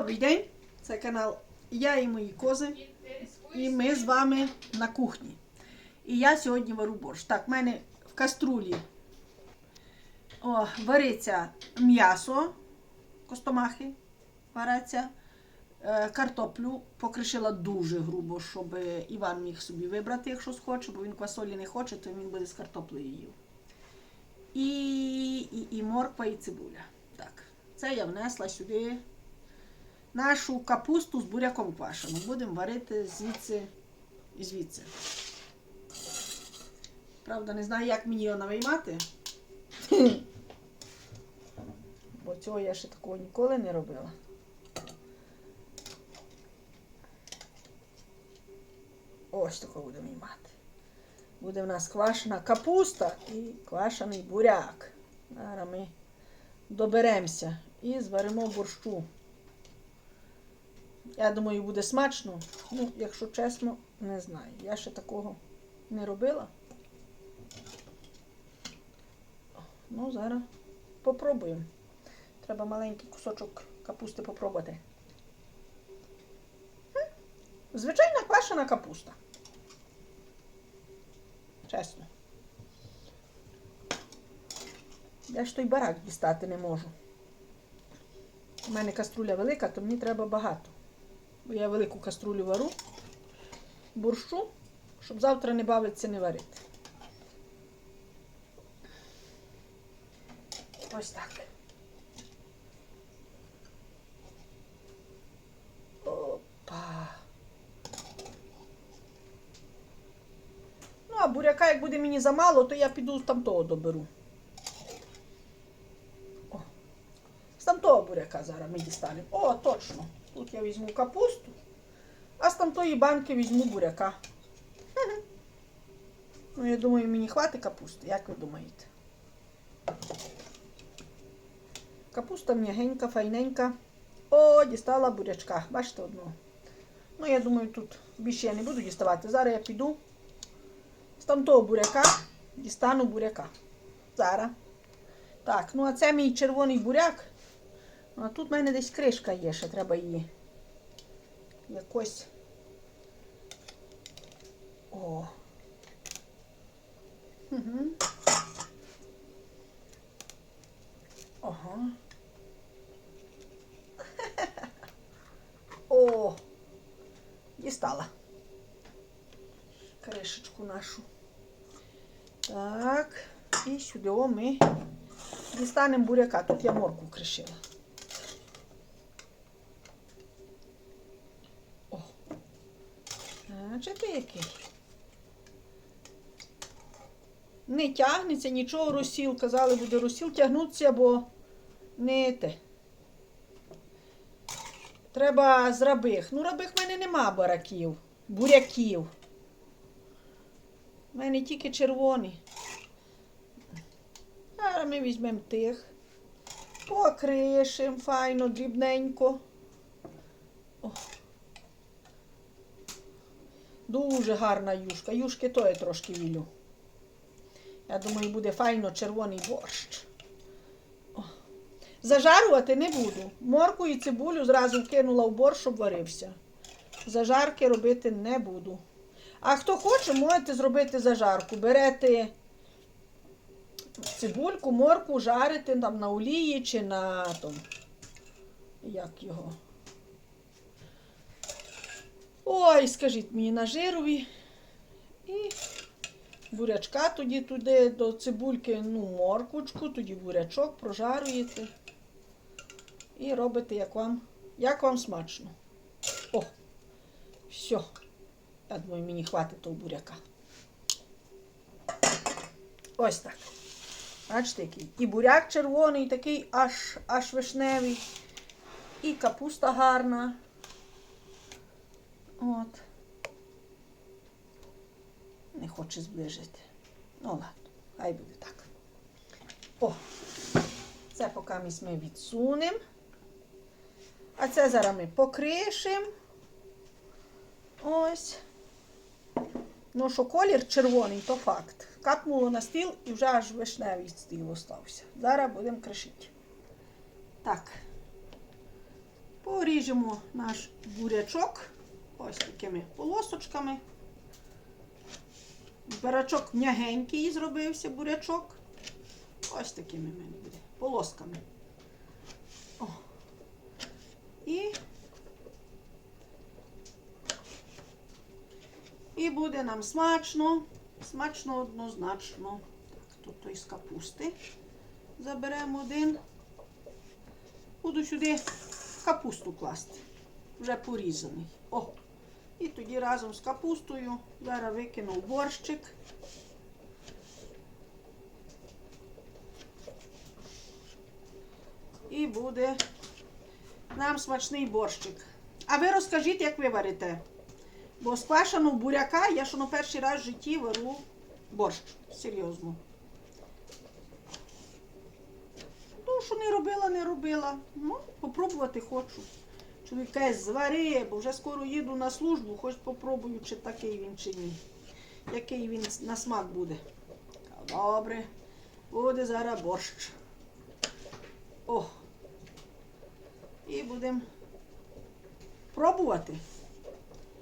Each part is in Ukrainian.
Добрий день! Це канал Я і мої кози. І ми з вами на кухні. І я сьогодні вару борщ. Так, в мене в каструлі о, вариться м'ясо, костомахи варяться. Е, Картоплю покришила дуже грубо, щоб Іван міг собі вибрати, якщо схоче, бо він квасолі не хоче, то він буде з картоплею їв. І, і, і морква, і цибуля. Так, це я внесла сюди нашу капусту з буряком квашену. Будемо варити звідси і звідси. Правда, не знаю, як мені його навиймати. Бо цього я ще такого ніколи не робила. Ось такого будемо мати. Буде в нас квашена капуста і квашений буряк. Зараз ми доберемося і зваримо борщу. Я думаю, буде смачно. Ну, якщо чесно, не знаю. Я ще такого не робила. Ну, зараз попробуємо. Треба маленький кусочок капусти попробувати. Звичайна квашена капуста. Чесно. Я ж той барак дістати не можу. У мене каструля велика, то мені треба багато. Я велику каструлю вару, борщу, щоб завтра не бавитися не варити. Ось так. Опа. Ну, а буряка, як буде мені замало, то я піду з тамтого доберу. О. З тамтого буряка зараз ми дістанемо. О, точно. Тут я візьму капусту, а з тамтої банки візьму буряка. Ну, я думаю, мені хватить капусти, як ви думаєте? Капуста м'ягенька, файненька. О, дістала бурячка. Бачите одного. Ну, я думаю, тут більше я не буду діставати. Зараз я піду з тамтого буряка дістану буряка. Зараз. Так, ну а це мій червоний буряк. А тут в мене десь кришка є, ще треба її якось. О. Угу. Ага. О, дістала. Кришечку нашу. Так, і сюди ми дістанемо буряка. Тут я морку кришила. О, який? Не тягнеться нічого розсіл. Казали, буде розсіл тягнутися, бо не те. Треба з рабих. Ну, рабих в мене нема бараків, буряків. У мене тільки червоні. Зараз ми візьмемо тих, покришимо файно, дрібненько. Дуже гарна юшка. Юшки то я трошки вілю. Я думаю, буде файно червоний борщ. О. Зажарувати не буду. Морку і цибулю зразу вкинула в борщ, щоб варився. Зажарки робити не буду. А хто хоче, можете зробити зажарку. Берете цибульку, морку, жарите там на олії чи на том, як його. Ой, скажіть мені на жирові. І бурячка тоді туди до цибульки, ну, морквочку, тоді бурячок прожарюєте. І робите, як вам, як вам смачно. О, все. Я думаю, мені хватить того буряка. Ось так. Бачите, який. І буряк червоний, такий аж, аж вишневий. І капуста гарна. От. Не хоче зближити. Ну ладно, хай буде так. О, це поки ми відсунемо. А це зараз ми покришимо. Ось. Ну, що колір червоний, то факт. Капнуло на стіл і вже аж вишневий стіл остався. Зараз будемо кришити. Так. Поріжемо наш бурячок ось такими полосочками. Бурячок м'ягенький зробився бурячок. Ось такими в мене буде. Полосками. О. І, і буде нам смачно. Смачно однозначно. Так, тут з капусти. Заберемо один. Буду сюди капусту класти. Вже порізаний. О! І тоді разом з капустою зараз викину борщик. І буде нам смачний борщик. А ви розкажіть, як ви варите? Бо з квашеного буряка я ж на перший раз в житті вару борщ. Серйозно. Ну, що не робила, не робила. Ну, попробувати хочу. Чоловік каже, звари, бо вже скоро їду на службу, хоч попробую, чи такий він, чи ні. Який він на смак буде. Добре, буде зараз борщ. О. І будемо пробувати.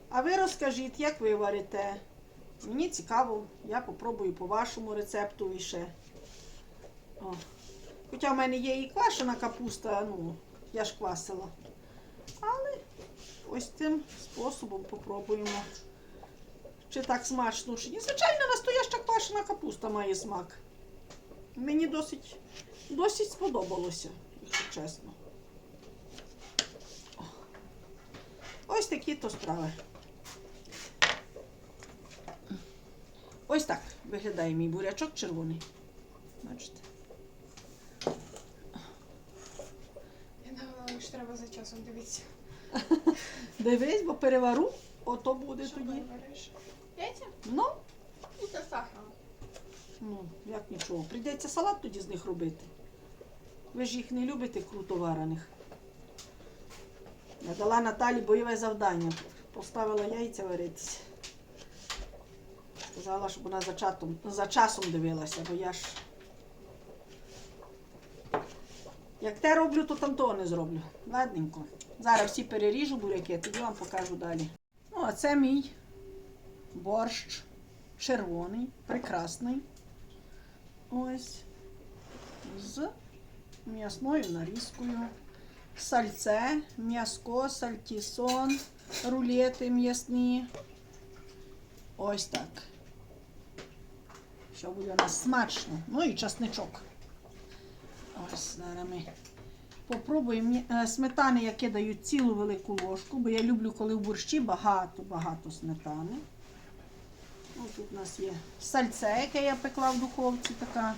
А ви розкажіть, як ви варите? Мені цікаво, я попробую по вашому рецепту і ще. О. Хоча в мене є і квашена капуста, ну, я ж квасила. Ось цим способом попробуємо. Чи так смачно, чи ні. Звичайно, настояща квашена капуста має смак. Мені досить, досить сподобалося, якщо чесно. Ось такі то справи. Ось так виглядає мій бурячок червоний. Бачите? Я нагадала, що треба за часом дивитися. Дивись, бо перевару, ото буде Що тоді. Яйця? Ну, І це сахар. ну, як нічого. Прийдеться салат тоді з них робити. Ви ж їх не любите круто варених. Я дала Наталі бойове завдання. Поставила яйця варитися. Сказала, щоб вона за, чатом, за часом дивилася, бо я ж. Як те роблю, то там того не зроблю. Ладненько. Зараз всі переріжу буряки, тоді вам покажу далі. Ну, а це мій борщ червоний, прекрасний. Ось. З м'ясною нарізкою. Сальце, м'яско, сальтісон, рулети м'ясні. Ось так. Що буде у нас смачно. Ну і часничок. Ось зараз ми попробуємо. Е, Сметани я кидаю цілу велику ложку, бо я люблю, коли в борщі багато-багато сметани. Ось тут у нас є сальце, яке я пекла в духовці, така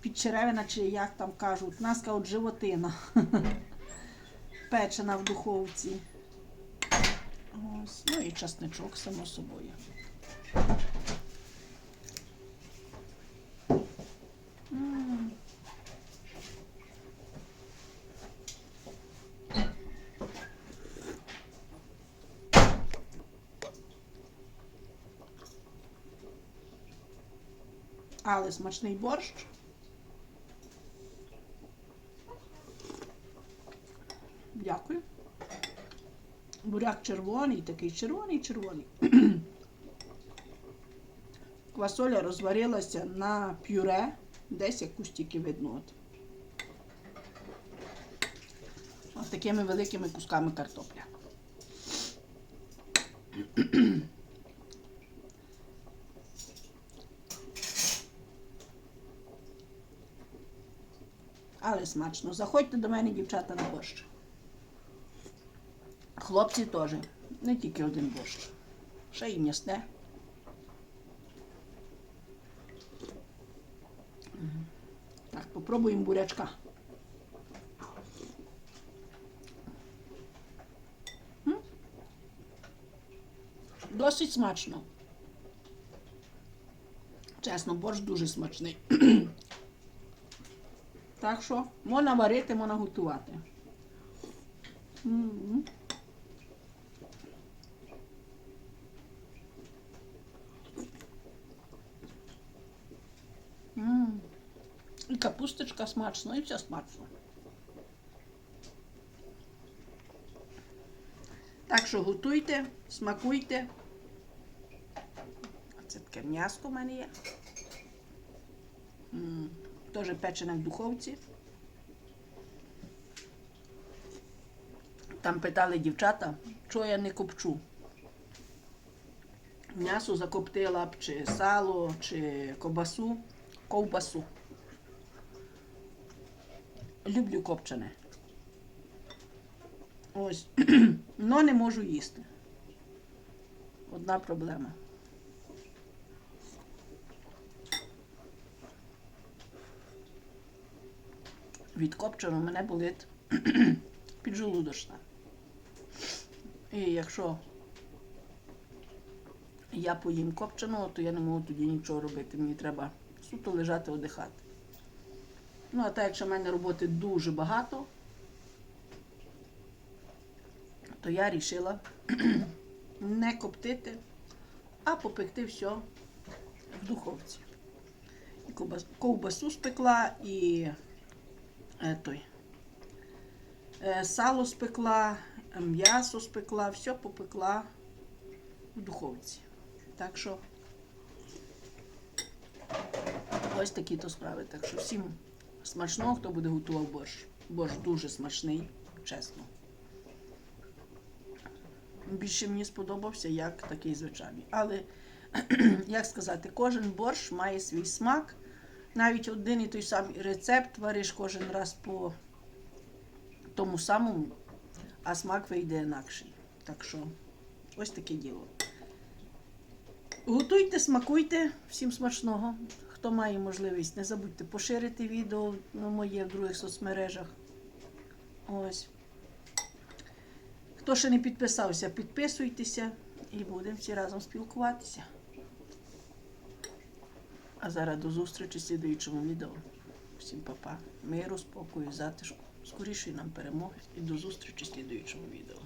підчеревина, чи як там кажуть. У нас кажуть животина. Печена в духовці. Ось. Ну і часничок, само собою. М. Але смачний борщ. Дякую. Буряк червоний, такий червоний-червоний. Квасоля розварилася на пюре, десь якусь тільки видно. От. Ось такими великими кусками картопля. Але смачно. Заходьте до мене, дівчата, на борщ. Хлопці теж. Не тільки один борщ. Ще й м'ясне. Так, попробуємо бурячка. Досить смачно. Чесно, борщ дуже смачний. Так що можна варити, можна готувати. І капусточка смачна і все смачно. Так що готуйте, смакуйте. Це таке м'яско в мене є. М -м. Теж печене в духовці. Там питали дівчата, що я не копчу. М'ясо закоптила б, чи сало, чи ковбасу. Ковбасу. Люблю копчене. Ось. Но не можу їсти. Одна проблема. Від копченого мене болить піджелудочна. І якщо я поїм копченого, то я не можу тоді нічого робити. Мені треба суто лежати, одихати. Ну, а так, якщо в мене роботи дуже багато, то я вирішила не коптити, а попекти все в духовці. І ковбасу спекла, і той, е, сало спекла, е, м'ясо спекла, все попекла в духовці. Так що ось такі то справи. Так що всім смачного, хто буде готував борщ. Борщ дуже смачний, чесно. Більше мені сподобався, як такий звичайний. Але, як сказати, кожен борщ має свій смак. Навіть один і той самий рецепт вариш кожен раз по тому самому, а смак вийде інакший. Так що ось таке діло. Готуйте, смакуйте, всім смачного. Хто має можливість, не забудьте поширити відео ну, моє в других соцмережах. Ось. Хто ще не підписався, підписуйтеся і будемо всі разом спілкуватися. А зараз до зустрічі в слідуючому відео. Всім па-па. Миру, спокою, затишку. Скорішої нам перемоги і до зустрічі в слідуючому відео.